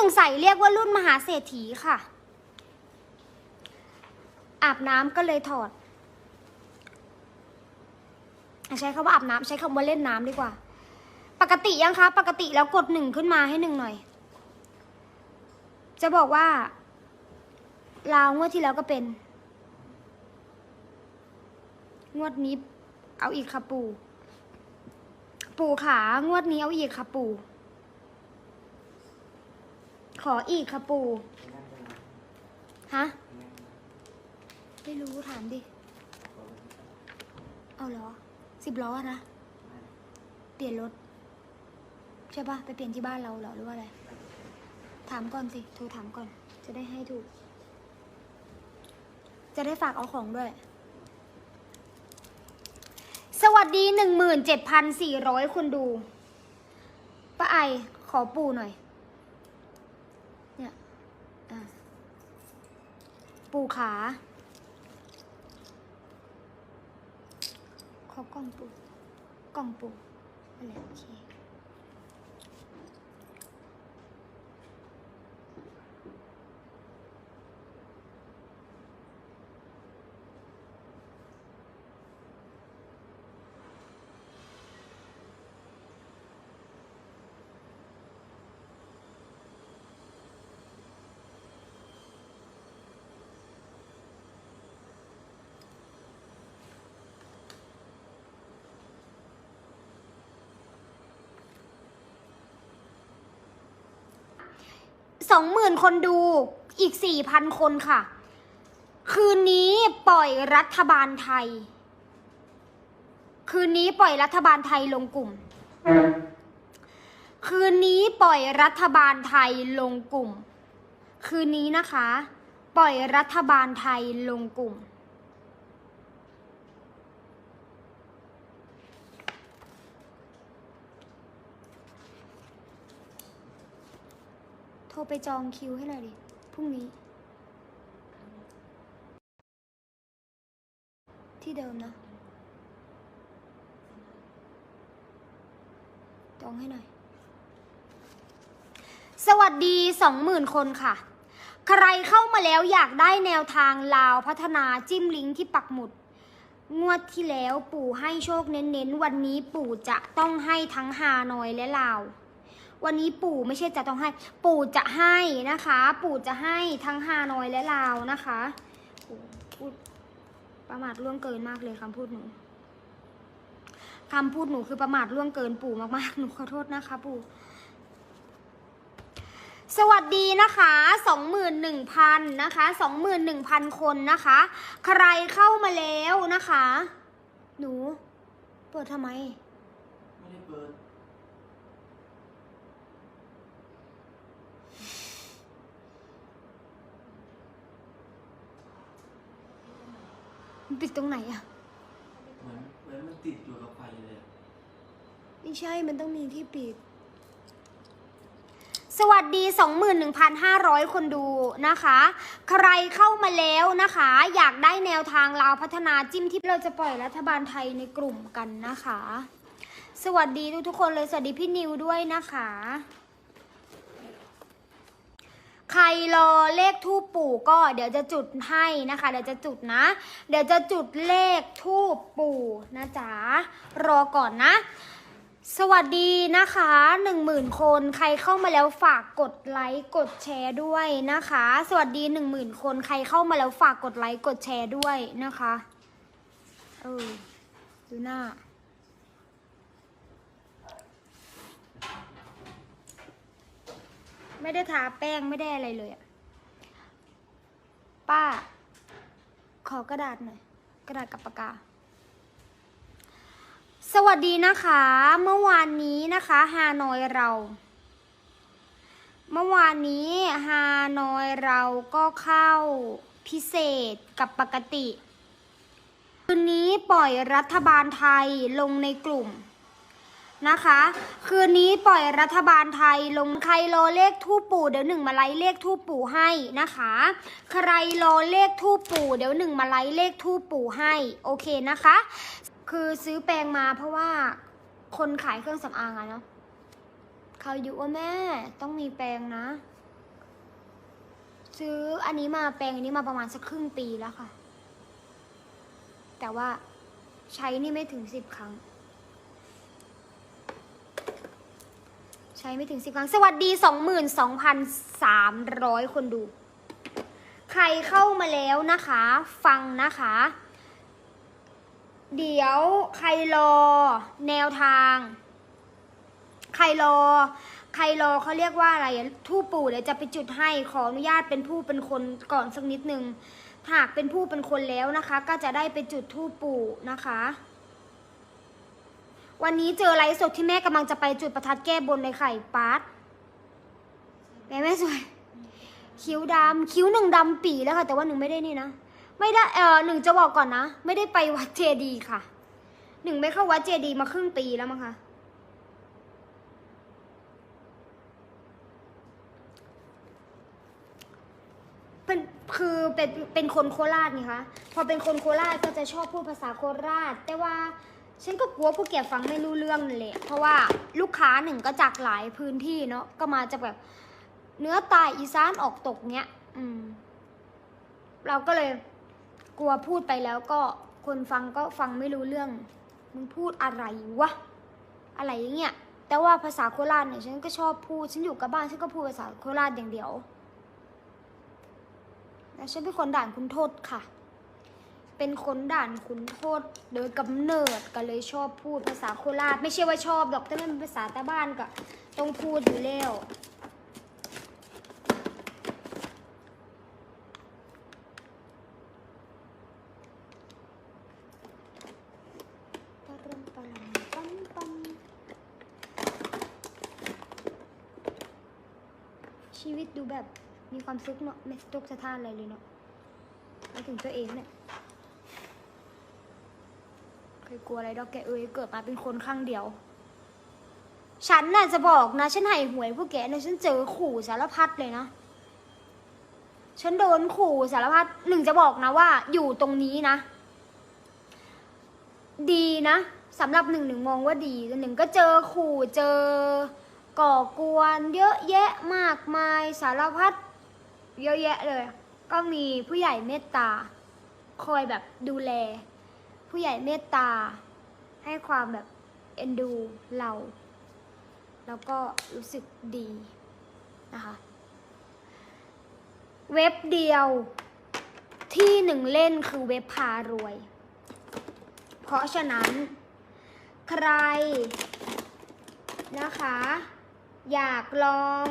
ที่หนึ่งใส่เรียกว่ารุ่นมหาเศรษฐีค่ะ อาบน้ำก็เลยถอด ใช้คำว่าอาบน้ำใช้คำว่าเล่นน้ำดีกว่า ปกติยังคะ ปกติแล้วกดหนึ่งขึ้นมาให้หนึ่งหน่อย จะบอกว่าลาวงวดที่แล้วก็เป็น งวดนี้เอาอีกค่ะปู่ ปู่ขางวดนี้เอาอีกค่ะปู่ ขออีกค่ะปู่ฮะไม่รู้ถามดิ เอาเหรอสิบล้อนะ เปลี่ยนรถ ใช่ปะไปเปลี่ยนที่บ้านเราเหรอหรือว่าอะไร ถามก่อนสิ โทรถามก่อน จะได้ให้ถูก จะได้ฝากเอาของด้วย สวัสดีหนึ่งหมื่นเจ็ดพันสี่ร้อยคนดูป้าไอขอปูหน่อยอะ ปูขา ขอกล่องปูกล่องปูอะไรโอเค สองหมื่นคนดูอีกสี่พันคนค่ะ คืนนี้ปล่อยรัฐบาลไทย คืนนี้ปล่อยรัฐบาลไทยลงกลุ่ม คืนนี้ปล่อยรัฐบาลไทยลงกลุ่ม คืนนี้นะคะ ปล่อยรัฐบาลไทยลงกลุ่ม โทรไปจองคิวให้หน่อยดิ พรุ่งนี้ ที่เดิมนะ จองให้หน่อย สวัสดีสองหมื่นคนค่ะ ใครเข้ามาแล้วอยากได้แนวทางลาวพัฒนาจิ้มลิงก์ที่ปักหมุด งวดที่แล้วปู่ให้โชคเน้นๆ วันนี้ปู่จะต้องให้ทั้งฮานอยและลาว วันนี้ปู่ไม่ใช่จะต้องให้ ปู่จะให้นะคะ ปู่จะให้ทั้งฮานอยและลาวนะคะโอ้พูดประมาทล่วงเกินมากเลยคำพูดหนูคำพูดหนูคือประมาทล่วงเกินปู่มากๆ หนูขอโทษนะคะปู่สวัสดีนะคะ21,000นะคะ21,000 คนนะคะ ใครเข้ามาแล้วนะคะ หนู เปิดทำไม ไม่ได้เปิด ติดตรงไหนอะเหมือนเหมือนมันติดอยู่กับไฟเลยอะไม่ใช่มันต้องมีที่ปิด สวัสดี 21,500 คนดูนะคะ ใครเข้ามาแล้วนะคะ อยากได้แนวทางลาวพัฒนาจิ้มที่เราจะปล่อยรัฐบาลไทยในกลุ่มกันนะคะ สวัสดีทุกๆคนเลย สวัสดีพี่นิวด้วยนะคะใค รรอเลขทูปปู่ก็เดี๋ยวจะจุดให้นะคะ เดี๋ยวจะจุดนะ เดี๋ยวจะจุดเลขทูปปู่นะจ๊ะรอก่อนนะสวัสดีนะคะหนึ่งหมื่นคนใครเข้ามาแล้วฝากกดไลค์กดแชร์ด้วยนะคะ สวัสดีหนึ่งหมื่นคนใครเข้ามาแล้วฝากกดไลค์กดแชร์ด้วยนะคะเออดูหน้า ไม่ได้ทาแป้งไม่ได้อะไรเลยอะป้า ขอกระดาษหน่อย กระดาษกับปากกา สวัสดีนะคะ เมื่อวานนี้นะคะฮานอยเรา เมื่อวานนี้ฮานอยเราก็เข้าพิเศษกับปกติ คืนนี้ปล่อยรัฐบาลไทยลงในกลุ่ม นะคะ คืนนี้ปล่อยรัฐบาลไทยลงใครรอเลขทูปปู่เดี๋ยวหนึ่งมาไล่เลขทูปปู่ให้นะคะ ใครรอเลขทูปปู่เดี๋ยวหนึ่งมาไล่เลขทูปปู่ให้โอเคนะคะ คือซื้อแปรงมาเพราะว่าคนขายเครื่องสำอางอะเนาะเขาอยู่ว่าแม่ต้องมีแปรงนะ ซื้ออันนี้มาแปลงอันนี้มาประมาณสักครึ่งปีแล้วค่ะ แต่ว่าใช้นี่ไม่ถึงสิบครั้ง ใช้ไม่ถึงสิบครั้ง สวัสดีสองหมื่นสองพันสามร้อยคนดู ใครเข้ามาแล้วนะคะ ฟังนะคะ เดี๋ยวใครรอแนวทาง ใครรอ ใครรอเขาเรียกว่าอะไรทูปปู่เดี๋ยวจะไปจุดให้ขออนุญาตเป็นผู้เป็นคนก่อนสักนิดนึงหากเป็นผู้เป็นคนแล้วนะคะ ก็จะได้ไปจุดทูปปู่นะคะ วันนี้เจอไลฟ์สดที่แม่กำลังจะไปจุดประทัดแก้บนในไข่ปาร์ตแม่แม่สวย คิ้วดำคิ้วหนึ่งดำปีแล้วค่ะ แต่ว่าหนึ่งไม่ได้นี่นะ ไม่ได้เออหนึ่งจะบอกก่อนนะ ไม่ได้ไปวัดเจดีค่ะ หนึ่งไม่เข้าวัดเจดีมาครึ่งปีแล้วมั้งคะเป็นคือเป็นเป็นคนโคราชนี่คะพอเป็นคนโคราชก็จะชอบพูดภาษาโคราช แต่ว่า ฉันก็กลัวพวกแกฟังไม่รู้เรื่องนั่นแหละเพราะว่าลูกค้าหนึ่งก็จากหลายพื้นที่เนาะก็มาจากแบบเนื้อตายอีสานออกตกเนี้ย อืม เราก็เลยกลัวพูดไปแล้วก็คนฟังก็ฟังไม่รู้เรื่องมึงพูดอะไรวะอะไรอย่างเงี้ยแต่ว่าภาษาโคราชเนี่ยฉันก็ชอบพูดฉันอยู่กับบ้านฉันก็พูดภาษาโคราชอย่างเดียวแต่ฉันเป็นคนด่านคุณโทษค่ะ เป็นคนด่านคุณโทษโดยกำเนิดก็เลยชอบพูดภาษาโคราชไม่ใช่ว่าชอบหรอกแต่มันเป็นภาษาต้บ้านก็ต้องพูดอยู่แล้วชีวิตดูแบบมีความสุขเนาะไม่สะทกสะท้านอะไรเลยเนาะม่ถึงตัวเองเนี่ย เคยกลัวอะไรดอกแกเอ้ยเกิดมาเป็นคนข้างเดียว ฉันน่ะจะบอกนะ ฉันให้หวยพวกแกเนี่ยฉันเจอขู่สารพัดเลยนะ ฉันโดนขู่สารพัดหนึ่งจะบอกนะว่า อยู่ตรงนี้นะ ดีนะสำหรับหนึ่งหนึ่งมองว่าดีแต่หนึ่งก็เจอขู่เจอ ก่อกวนเยอะแยะมากมายสารพัดเยอะแยะเลย ก็มีผู้ใหญ่เมตตา คอยแบบดูแล ผู้ใหญ่เมตตา ให้ความแบบเอ็นดูเรา แล้วก็รู้สึกดีนะคะ เว็บเดียวที่หนึ่งเล่นคือเว็บพารวย เพราะฉะนั้น ใครนะคะ อยากลอง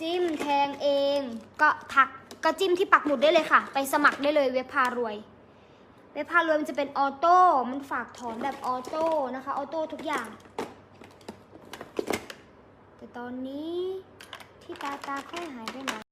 จิ้มแทงเอง ก็ทักก็จิ้มที่ปักหมุดได้เลยค่ะ ไปสมัครได้เลยเว็บพารวย ในภาพารวยมันจะเป็นออโต้ มันฝากถอนแบบออโต้นะคะ ออโต้ทุกอย่าง แต่ตอนนี้ที่ตาตาค่อยหายไปไหน